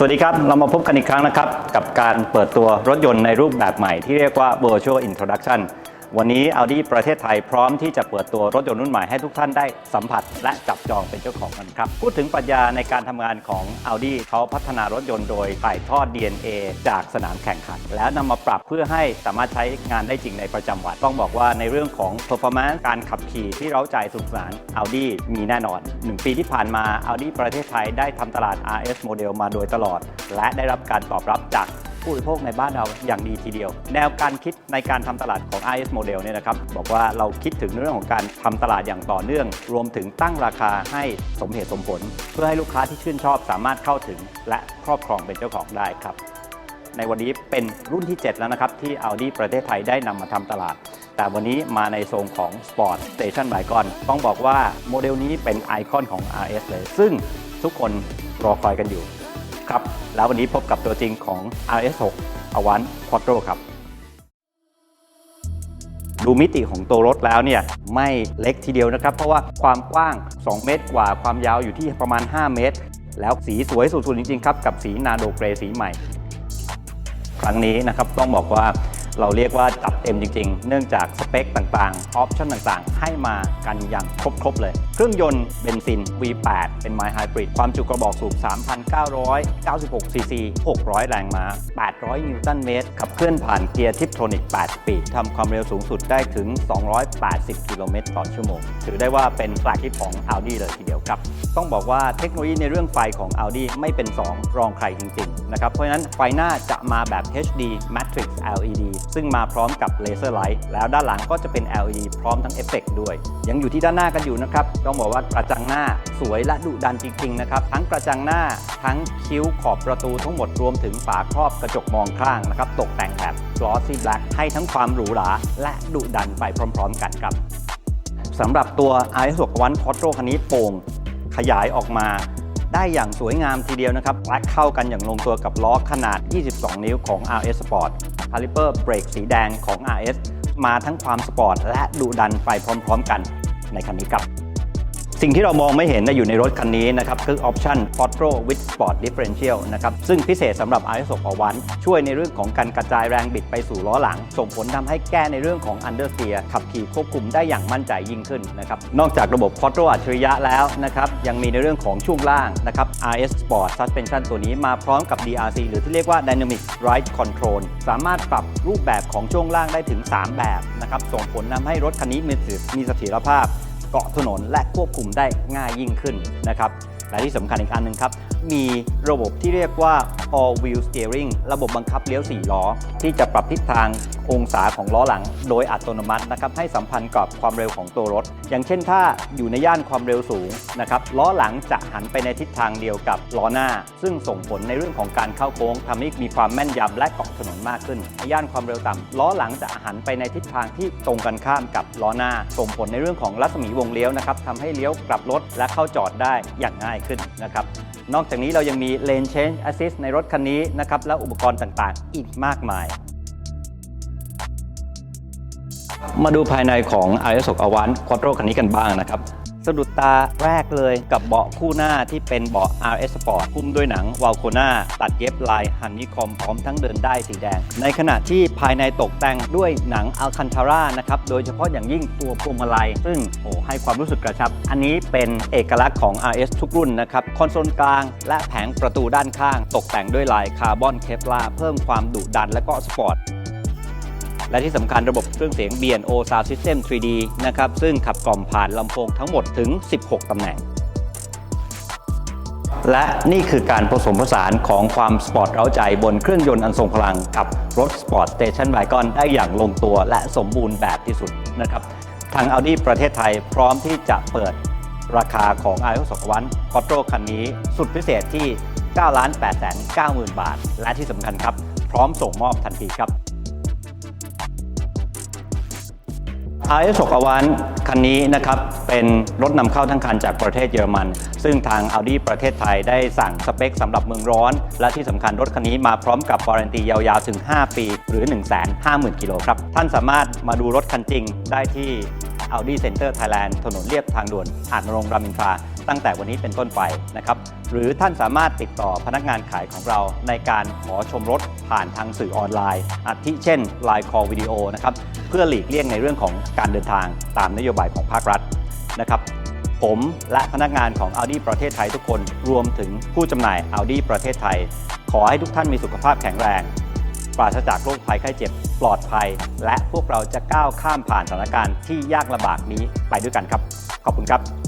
สวัสดีครับ เรามาพบกันอีกครั้งนะครับ กับการเปิดตัวรถยนต์ในรูปแบบใหม่ที่เรียกว่า virtual introduction วันนี้ Audi ประเทศไทยพร้อมที่จะเปิดตัวรถยนต์รุ่นใหม่ให้ทุกท่านได้สัมผัส และจับจองเป็นเจ้าของกันครับ พูดถึงปรัชญาในการทำงานของ Audi เขาพัฒนารถยนต์โดยถ่ายทอด DNA จากสนามแข่งขัน แล้วนำมาปรับเพื่อให้สามารถใช้งานได้จริงในประจำวัน ต้องบอกว่าในเรื่องของ performance การขับขี่ที่เราใจสนุกสาน Audi มีแน่นอน 1 ปีที่ผ่านมา Audi ประเทศไทยได้ทำตลาด RS โมเดลมาโดยตลอด และได้รับการตอบรับจาก ผู้บริโภคในบ้านเราอย่างดีทีเดียว แนวการคิดในการทำตลาดของ RS โมเดลเนี่ยนะครับบอกว่าเราคิดถึงเรื่องของการทำตลาดอย่างต่อเนื่อง รวมถึงตั้งราคาให้สมเหตุสมผล เพื่อให้ลูกค้าที่ชื่นชอบสามารถเข้าถึง และครอบครองเป็นเจ้าของได้ครับ ในวันนี้เป็นรุ่นที่ 7 แล้วนะครับที่ Audi ประเทศไทยได้นำมาทำตลาดแต่วันนี้มาในทรงของ Sport Station b y g o n ต้องบอกว่าโมเดลนี้เป็นไอคอนของ RS เลย ซึ่งทุกคนรอคอยกันอยู่ ครับ แล้ววันนี้พบกับตัวจริงของ RS6 Avant Quattro ครับ ดูมิติของตัวรถแล้วเนี่ยไม่เล็กทีเดียวนะครับ เพราะว่าความกว้าง 2 เมตรกว่าความยาวอยู่ที่ประมาณ 5 เมตร แล้วสีสวยสุดๆจริงๆครับ กับสีนาโดเกรสีใหม่ ครั้งนี้นะครับต้องบอกว่า เราเรียกว่าจัดเต็มจริง ๆ เนื่องจากสเปคต่างๆ ออปชั่นต่างๆ ให้มากันอย่างครบ ๆ เลย เครื่องยนต์เบนซิน V8 เป็น My Hybrid ความจุกระบอกสูบ 3,996 ซีซี 600 แรงม้า 800 นิวตันเมตร ขับเคลื่อนผ่านเกียร์ทิปโทนิก 8 สปีดทำความเร็วสูงสุดได้ถึง 280 กิโลเมตรต่อชั่วโมง ถือได้ว่าเป็นแฟลกชิพของ Audi เลยทีเดียวครับ ต้องบอกว่าเทคโนโลยีในเรื่องไฟของ Audi ไม่เป็น 2 รองใครจริงๆนะครับเพราะฉะนั้นไฟหน้าจะมาแบบ HD Matrix LED ซึ่งมาพร้อมกับเลเซอร์ไลท์แล้วด้านหลังก็จะเป็น LED พร้อมทั้งเอฟเฟกต์ด้วย ยังอยู่ที่ด้านหน้ากันอยู่นะครับต้องบอกว่ากระจังหน้าสวยและดุดันจริงๆนะครับทั้งกระจังหน้าทั้งคิ้วขอบประตูทั้งหมดรวมถึงฝาครอบกระจกมองข้างนะครับตกแต่งแบบ glossy black ให้ทั้งความหรูหราและดุดันไปพร้อม ๆ กันครับสำหรับตัว RS 6 One Quattro คันนี้โป่ง ขยายออกมาได้อย่างสวยงามทีเดียวนะครับและเข้ากันอย่างลงตัวกับล้อขนาด 22 นิ้วของ RS Sport คาลิเปอร์เบรกสีแดงของ RS มาทั้งความสปอร์ตและดุดันไปพร้อม ๆ กันในคันนี้ครับ สิ่งที่เรามองไม่เห็นนะอยู่ในรถคันนี้นะครับคือออปชั่น Quattro with Sport Differential นะครับซึ่งพิเศษสำหรับ RS 6 1ช่วยในเรื่องของการกระจายแรงบิดไปสู่ล้อหลัง ส่งผลทำให้แก้ในเรื่องของ Understeer ขับขี่ควบคุมได้อย่างมั่นใจยิ่งขึ้นนะครับนอกจากระบบ Quattro อัจฉริยะแล้วนะครับยังมีในเรื่องของช่วงล่างนะครับ RS Sport Suspension ตัวนี้มาพร้อมกับ DRC หรือที่เรียกว่า Dynamic Ride Control สามารถปรับรูปแบบของช่วงล่างได้ถึง 3 แบบนะครับส่งผลทำให้รถคันนี้มีมีเสถียรภาพ เกาะถนนและควบคุมได้ง่ายยิ่งขึ้นนะครับและที่สำคัญอีกอันหนึ่งครับ มีระบบที่เรียกว่า all wheel steering ระบบบังคับเลี้ยว 4 ล้อ ที่จะปรับทิศทาง องศาของล้อหลังโดยอัตโนมัตินะครับให้สัมพันธ์กับความเร็วของตัวรถ อย่างเช่นถ้าอยู่ในย่านความเร็วสูงนะครับล้อหลังจะหันไปในทิศทางเดียวกับล้อหน้า ซึ่งส่งผลในเรื่องของการเข้าโค้งทำให้มีความแม่นยำและเกาะถนนมากขึ้นในย่านความเร็วต่ำล้อหลังจะหันไปในทิศทางที่ตรงกันข้ามกับล้อหน้า ส่งผลในเรื่องของรัศมีวงเลี้ยวนะครับทำให้เลี้ยวกลับรถและเข้าจอดได้อย่างง่ายขึ้นนะครับนอกจากนี้เรายังมี Lane Change Assist ในรถคันนี้นะครับและอุปกรณ์ต่างๆ อีกมากมาย มาดูภายในของ RS 6 Avant Quattro คันนี้กันบ้างนะครับสะดุดตาแรกเลยกับเบาะคู่หน้าที่เป็นเบาะ RS Sport หุ้มด้วยหนังวาลโคนาตัดเย็บลายฮันนี่คอมพร้อมทั้งเดินได้สีแดง ในขณะที่ภายในตกแต่งด้วยหนังอัลคันทาร่านะครับ โดยเฉพาะอย่างยิ่งตัวพวงมาลัย ซึ่งโอ้ให้ความรู้สึกกระชับ อันนี้เป็นเอกลักษณ์ของ RS ทุกรุ่นนะครับ คอนโซลกลางและแผงประตูด้านข้าง ตกแต่งด้วยลายคาร์บอนเคปลาเพิ่มความดุดันและก็สปอร์ต และที่สำคัญระบบเครื่องเสียง B&O Sound System 3D นะครับซึ่งขับกล่อมผ่านลำโพงทั้งหมดถึง 16 ตำแหน่งและนี่คือการผสมผสานของความสปอร์ตเร้าใจบนเครื่องยนต์อันทรงพลังกับรถสปอร์ตสเตชันไบกอนได้อย่างลงตัวและสมบูรณ์แบบที่สุดนะครับ ทาง Audi ประเทศไทยพร้อมที่จะเปิดราคาของ i อ2วันคอ t โ o คันนี้สุดพิเศษที่ 9 8 9 0 0 0 0 บาท และที่สำคัญครับ พร้อมส่งมอบทันทีครับ RS 6 a v a n คันนี้นะครับเป็นรถนำเข้าทั้งคันจากประเทศเยอรมัน ซึ่งทาง Audi ประเทศไทยได้สั่งสเปคสำหรับเมืองร้อน และที่สำคัญรถคันนี้มาพร้อมกับวารันตียาวๆ ถึง 5 ปี หรือ 150,000 กิโลครับ ท่านสามารถมาดูรถคันจริงได้ที่ Audi Center Thailand ถนนเลียบทางด่วนอาจนรงรามินทราตั้งแต่วันนี้เป็นต้นไปนะครับ หรือท่านสามารถติดต่อพนักงานขายของเราในการขอชมรถผ่านทางสื่อออนไลน์อาทิเช่น Line Call Video นะครับเพื่อหลีกเลี่ยงในเรื่องของการเดินทางตามนโยบายของภาครัฐนะครับผมและพนักงานของ Audi ประเทศไทยทุกคนรวมถึงผู้จำหน่าย Audi ประเทศไทย ขอให้ทุกท่านมีสุขภาพแข็งแรง ปราศจากโรคภัยไข้เจ็บปลอดภัย และพวกเราจะก้าวข้ามผ่านสถานการณ์ที่ยากลำบากนี้ไปด้วยกันครับ ขอบคุณครับ